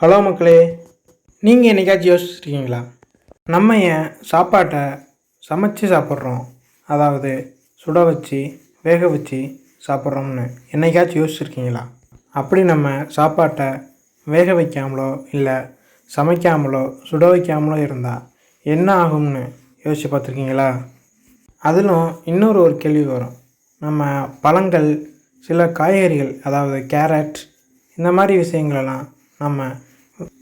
Hello மக்களே நீங்கள் என்னைக்காச்சும் யோசிச்சிருக்கீங்களா? நம்ம ஏன் சாப்பாட்டை சமைச்சு சாப்பிட்றோம்? அதாவது சுட வச்சு வேக வச்சு சாப்பிட்றோம்னு என்னைக்காச்சும் யோசிச்சிருக்கீங்களா? அப்படி நம்ம சாப்பாட்டை வேக வைக்காமலோ இல்லை சமைக்காமலோ சுட வைக்காமலோ இருந்தால் என்ன ஆகும்னு யோசிச்சு பார்த்துருக்கீங்களா? அதிலும் இன்னொரு ஒரு கேள்வி வரும். நம்ம பழங்கள் சில காய்கறிகள் அதாவது கேரட் இந்த மாதிரி விஷயங்களெல்லாம் நம்ம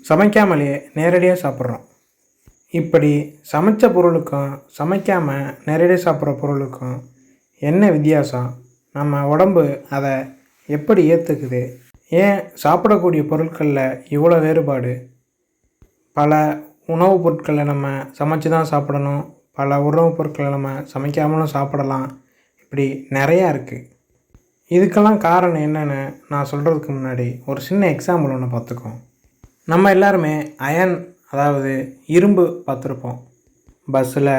சமைக்காமலேயே நேரடியாக சாப்பிட்றோம். இப்படி சமைச்ச பொருளுக்கும் சமைக்காமல் நேரடியாக சாப்பிட்ற பொருளுக்கும் என்ன வித்தியாசம்? நம்ம உடம்பு அதை எப்படி ஏற்றுக்குது ஏன் சாப்பிடக்கூடிய பொருட்களில் இவ்வளோ வேறுபாடு? பல உணவுப் பொருட்களை நம்ம சமைச்சு தான் சாப்பிடணும். பல உணவுப் பொருட்களை நம்ம சமைக்காமலும் சாப்பிடலாம். இப்படி நிறையா இருக்குது இதுக்கெல்லாம் காரணம் என்னென்னு நான் சொல்கிறதுக்கு முன்னாடி ஒரு சின்ன எக்ஸாம்பிள் ஒன்று பார்த்துக்கோம் நம்ம எல்லாருமே அயன் அதாவது இரும்பு பார்த்துருப்போம். பஸ்ஸில்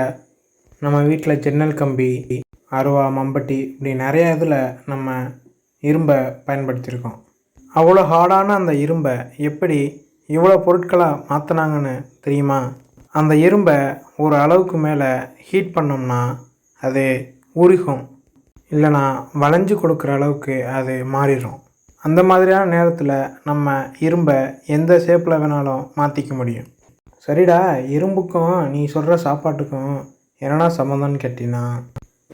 நம்ம வீட்டில் ஜன்னல் கம்பி அருவா மம்பட்டி இப்படி நிறைய இதில் நம்ம இரும்பை பயன்படுத்தியிருக்கோம். அவ்வளோ ஹார்டான அந்த இரும்பை எப்படி இவ்வளோ பொருட்களாக மாற்றினாங்கன்னு தெரியுமா? அந்த இரும்பை ஒரு அளவுக்கு மேலே ஹீட் பண்ணோம்னா அது உருகும். இல்லைனா வளைஞ்சு கொடுக்குற அளவுக்கு அது மாறிடும். அந்த மாதிரியான நேரத்தில் நம்ம இரும்பை எந்த ஷேப்பில் வேணாலும் மாற்றிக்க முடியும். சரிடா இரும்புக்கும் நீ சொல்கிற சாப்பாட்டுக்கும் என்னடா சம்மந்தம்னு கேட்டினா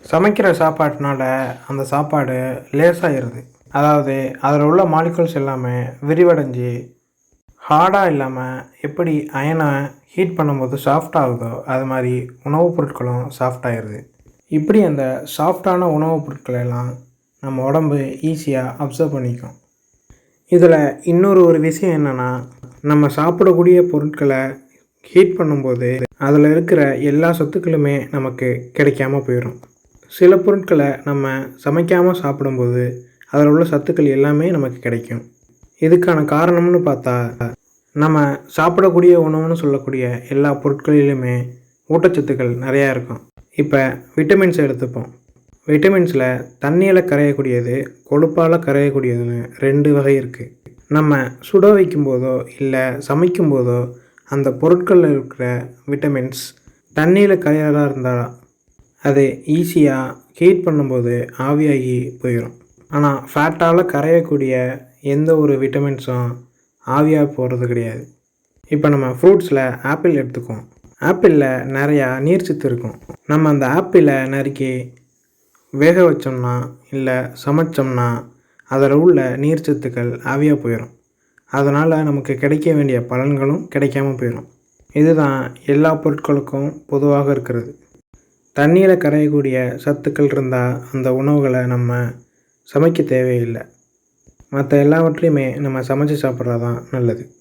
சமைக்கிற சாப்பாட்டினால அந்த சாப்பாடு லேசாகிடுது அதாவது அதில் உள்ள மாலிகுல்ஸ் எல்லாமே விரிவடைஞ்சு ஹார்டாக இல்லாமல் எப்படி அயனை ஹீட் பண்ணும்போது சாஃப்ட் ஆகுதோ அது மாதிரி உணவுப் பொருட்களும் சாஃப்ட் ஆயிடுது இப்படி அந்த சாஃப்டான உணவுப் பொருட்களெல்லாம் நம்ம உடம்பு ஈஸியாக அப்சர்வ் பண்ணிக்கும். இதில் இன்னொரு ஒரு விஷயம் என்னென்னா நம்ம சாப்பிடக்கூடிய பொருட்களை ஹீட் பண்ணும்போது அதில் இருக்கிற எல்லா சத்துக்களுமே நமக்கு கிடைக்காம போயிடும் சில பொருட்களை நம்ம சமைக்காமல் சாப்பிடும்போது அதில் உள்ள சத்துக்கள் எல்லாமே நமக்கு கிடைக்கும். இதுக்கான காரணம்னு பார்த்தா நம்ம சாப்பிடக்கூடிய உணவுன்னு சொல்லக்கூடிய எல்லா பொருட்களிலுமே ஊட்டச்சத்துக்கள் நிறையா இருக்கும். இப்போ விட்டமின்ஸ் எடுத்துப்போம். விட்டமின்ஸில் தண்ணியில் கரையக்கூடியது கொழுப்பால் கரையக்கூடியதுன்னு ரெண்டு வகை இருக்குது நம்ம சுட வைக்கும்போதோ இல்லை சமைக்கும்போதோ அந்த பொருட்களில் இருக்கிற விட்டமின்ஸ் தண்ணியில் கரையிறதா இருந்தால் அது ஈஸியாக ஹீட் பண்ணும்போது ஆவியாகி போயிடும் ஆனால் ஃபேட்டால் கரையக்கூடிய எந்த ஒரு விட்டமின்ஸும் ஆவியாக போகிறது கிடையாது. இப்போ நம்ம ஃப்ரூட்ஸில் ஆப்பிள் எடுத்துக்குவோம். ஆப்பிளில் நிறையா நீர்ச்சத்து இருக்கும். நம்ம அந்த ஆப்பிளை நறுக்கி வேக வச்சோம்னா இல்லை சமைச்சோம்னா அதில் உள்ள நீர்ச்சத்துக்கள் ஆவியாக போயிடும் அதனால் நமக்கு கிடைக்க வேண்டிய பலன்களும் கிடைக்காம போயிடும் இதுதான் எல்லா பொருட்களுக்கும் பொதுவாக இருக்கிறது. தண்ணியில் கரையக்கூடிய சத்துக்கள் இருந்தால் அந்த உணவுகளை நம்ம சமைக்க தேவையில்லை. மற்ற எல்லாவற்றையுமே நம்ம சமைச்சு சாப்பிட்றது தான் நல்லது.